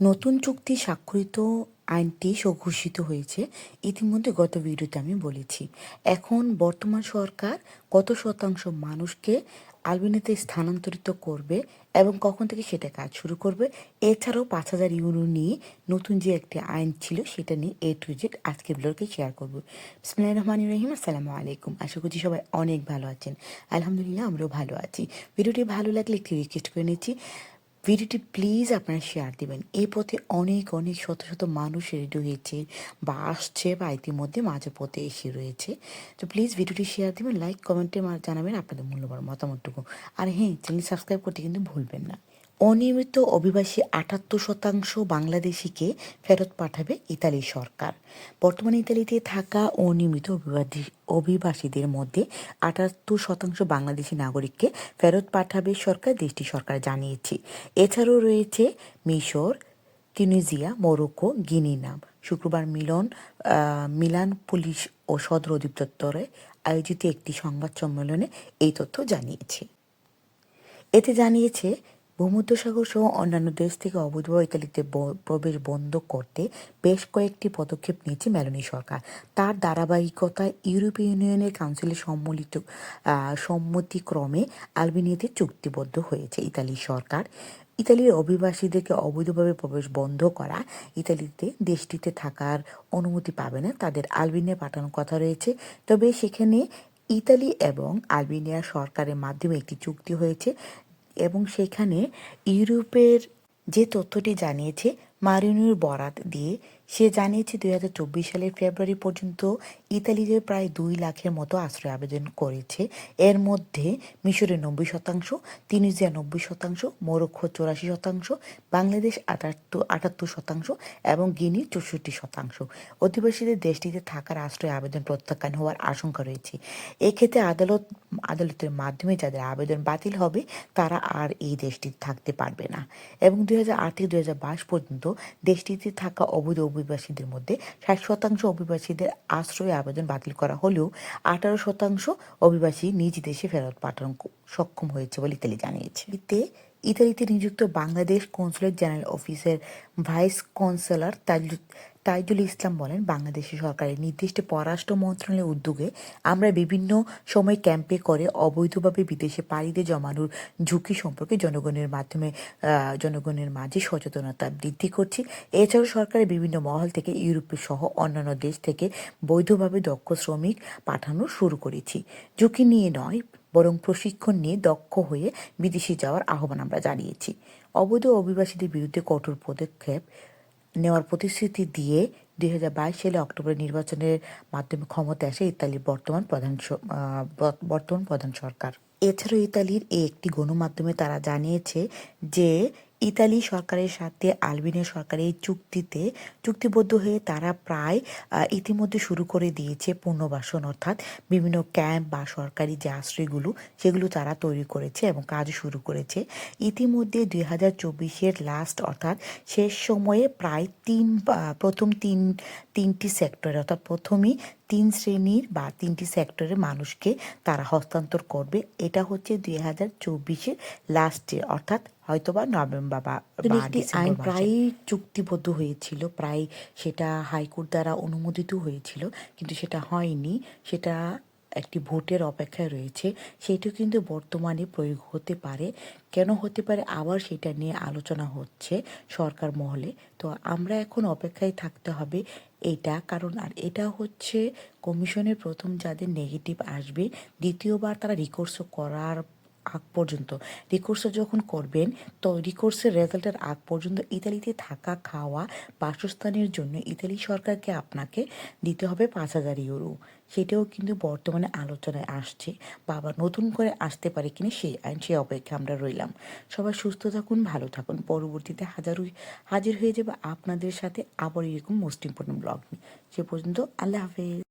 নতুন চুক্তি স্বাক্ষরিত আইনটি ঘোষিত হয়েছে। ইতিমধ্যে গত ভিডিওতে আমি বলেছি। এখন বর্তমান সরকার কত শতাংশ মানুষকে আলবেনিয়াতে স্থানান্তরিত করবে এবং কখন থেকে সেটা কাজ শুরু করবে, এছাড়াও পাঁচ হাজার ইউরো নিয়ে নতুন যে একটি আইন ছিল সেটা নিয়ে এ টু জেড আজকের ব্লগে শেয়ার করব। বিসমিল্লাহ রহমান রহিম, আসসালামু আলাইকুম। আশা করছি সবাই অনেক ভালো আছেন। আলহামদুলিল্লাহ, আমরাও ভালো আছি। ভিডিওটি ভালো লাগলে একটি রিকোয়েস্ট করে নিচ্ছি। ভিডিওটি প্লিজ আপনারা শেয়ার দিবেন। এই পথে অনেক অনেক শত শত মানুষ রেডি হয়েছে বা আসছে বা ইতিমধ্যে মাঝে পথে এসে রয়েছে। তো প্লিজ ভিডিওটি শেয়ার দিবেন লাইক কমেন্টে জানাবেন আপনাদের মূল্যবান মতামতটুকু। আর হ্যাঁ চ্যানেল সাবস্ক্রাইব করতে কিন্তু ভুলবেন না। অনিয়মিত অভিবাসী আটাত্তর শতাংশ বাংলাদেশিকে ফেরত পাঠাবে ইতালি সরকার। বর্তমানে ইতালিতে থাকা অনিয়মিত অভিবাসী অভিবাসীদের মধ্যে আটাত্তর শতাংশ বাংলাদেশি নাগরিককে ফেরত পাঠাবে সরকার দেশটি সরকার জানিয়েছে। এছাড়াও রয়েছে মিশর, তিউনিজিয়া, মরক্কো গিনি নাম। শুক্রবার মিলন মিলান পুলিশ ও সদর অধিদপ্তরে আয়োজিত একটি সংবাদ সম্মেলনে এই তথ্য জানিয়েছে। এতে জানিয়েছে ভূমধ্যসাগর সহ অন্যান্য দেশ থেকে অবৈধভাবে ইতালিতে প্রবেশ বন্ধ করতে বেশ কয়েকটি পদক্ষেপ নিয়েছে মেলোনি সরকার। তার ধারাবাহিকতায় ইউরোপীয় ইউনিয়নের কাউন্সিলের সম্মিলিত সম্মতিক্রমে আলবেনিয়াতে চুক্তিবদ্ধ হয়েছে ইতালি সরকার। ইতালির অভিবাসীদেরকে অবৈধভাবে প্রবেশ বন্ধ করা, ইতালিতে দেশটিতে থাকার অনুমতি পাবে না, তাদের আলবেনিয়া পাঠানোর কথা রয়েছে। তবে সেখানে ইতালি এবং আলবেনিয়া সরকারের মাধ্যমে একটি চুক্তি হয়েছে এবং সেখানে ইউরোপের যে তথ্যটি জানিয়েছে মারিনুর বরাত দিয়ে। সে জানিয়েছে, দুই হাজার চব্বিশ সালের ফেব্রুয়ারি পর্যন্ত ইতালিতে প্রায় দুই লাখের মতো আশ্রয় আবেদন করেছে, এর মধ্যে মিশরের নব্বই শতাংশ, তিনিজিয়া নব্বই শতাংশ, মোরক্কো চৌরাশি শতাংশ, বাংলাদেশ আটাত্তর আটাত্তর শতাংশ এবং গিনি চৌষট্টি শতাংশ। অধিবাসীদের দেশটিতে থাকার আশ্রয় আবেদন প্রত্যাখ্যান হওয়ার আশঙ্কা রয়েছে। এক্ষেত্রে আদালত, আদালতের মাধ্যমে যাদের আবেদন বাতিল হবে, তারা আর এই দেশটিতে থাকতে পারবে না। এবং দুই হাজার আট থেকে দুই হাজার বাইশ পর্যন্ত দেশটিতে থাকা অবৈধ অভিবাসীদের মধ্যে ষাট শতাংশ অভিবাসীদের আশ্রয় আবেদন বাতিল করা হলেও আঠারো শতাংশ অভিবাসী নিজ দেশে ফেরত পাঠানো সক্ষম হয়েছে বলে ইতালি জানিয়েছে। এতে ইতালিতে নিযুক্ত বাংলাদেশ কনসুলেট জেনারেল অফিসের ভাইস কনসেলর তাইজুল ইসলাম বলেন, বাংলাদেশি সরকারের নির্দিষ্ট পররাষ্ট্র মন্ত্রণালয়ের উদ্যোগে আমরা বিভিন্ন সময় ক্যাম্পে করে অবৈধভাবে বিদেশে পাড়িতে জমানোর ঝুঁকি সম্পর্কে জনগণের মাধ্যমে জনগণের মাঝে সচেতনতা বৃদ্ধি করছি। এছাড়াও সরকারের বিভিন্ন মহল থেকে ইউরোপের সহ অন্যান্য দেশ থেকে বৈধভাবে দক্ষ শ্রমিক পাঠানো শুরু করেছি। ঝুঁকি নিয়ে নয়, বরং প্রশিক্ষণ নিয়ে দক্ষ হয়ে বিদেশে যাওয়ার আহ্বান আমরা জানিয়েছি। অবৈধ অভিবাসীদের বিরুদ্ধে কঠোর পদক্ষেপ নেওয়ার প্রতিশ্রুতি দিয়ে দুই হাজার বাইশ সালে অক্টোবরের নির্বাচনের মাধ্যমে ক্ষমতা আসে ইতালির বর্তমান প্রধান বর্তমান প্রধান সরকার। এছাড়াও ইতালির একটি গণমাধ্যমে তারা জানিয়েছে যে ইতালি সরকারের সাথে, আলবেনিয়া সরকারের চুক্তিতে, চুক্তিবদ্ধ হয়ে তারা প্রায় ইতিমধ্যে শুরু করে দিয়েছে পুনর্বাসন, অর্থাৎ বিভিন্ন ক্যাম্প বা সরকারি যে আশ্রয়গুলো, সেগুলো তারা তৈরি করেছে এবং কাজ শুরু করেছে। ইতিমধ্যে দুই হাজার চব্বিশের লাস্ট অর্থাৎ শেষ সময়ে প্রায় তিন প্রথম তিন তিনটি সেক্টরে অর্থাৎ প্রথমেই তিন শ্রেণির বা তিনটি সেক্টরের মানুষকে তারা হস্তান্তর করবে। এটা হচ্ছে দুই হাজার চব্বিশের লাস্টে অর্থাৎ হয়তো বা নভেম্বর বা একটি আইন প্রায় চুক্তিবদ্ধ হয়েছিল প্রায় সেটা হাইকোর্ট দ্বারা অনুমোদিত হয়েছিল কিন্তু সেটা হয়নি। সেটা একটি ভোটের অপেক্ষায় রয়েছে। সেটিও কিন্তু বর্তমানে প্রয়োগ হতে পারে। কেন হতে পারে আবার সেটা নিয়ে আলোচনা হচ্ছে সরকার মহলে। তো আমরা এখন অপেক্ষায় থাকতে হবে এটা। কারণ আর এটা হচ্ছে কমিশনের প্রথম যাদের নেগেটিভ আসবে, দ্বিতীয়বার তারা রিকোর্স করার আগ পর্যন্ত। রিকোর্স যখন করবেন, তো রিকোর্সের রেজাল্টের আগ পর্যন্ত ইতালিতে থাকা, খাওয়া, বাসস্থানের জন্য ইতালি সরকারকে আপনাকে দিতে হবে পাঁচ হাজার ইউরো। সেটাও কিন্তু বর্তমানে আলোচনায় আসছে। বাবা নতুন করে আসতে পারে কিনা সেই আইন, সেই অপেক্ষা আমরা রইলাম। সবাই সুস্থ থাকুন, ভালো থাকুন। পরবর্তীতে হাজারো, হাজির হয়ে যাবে আপনাদের সাথে আবার এরকম মোস্ট ইম্পর্টেন্ট ব্লগ নিয়ে। সে পর্যন্ত আল্লাহ হাফেজ।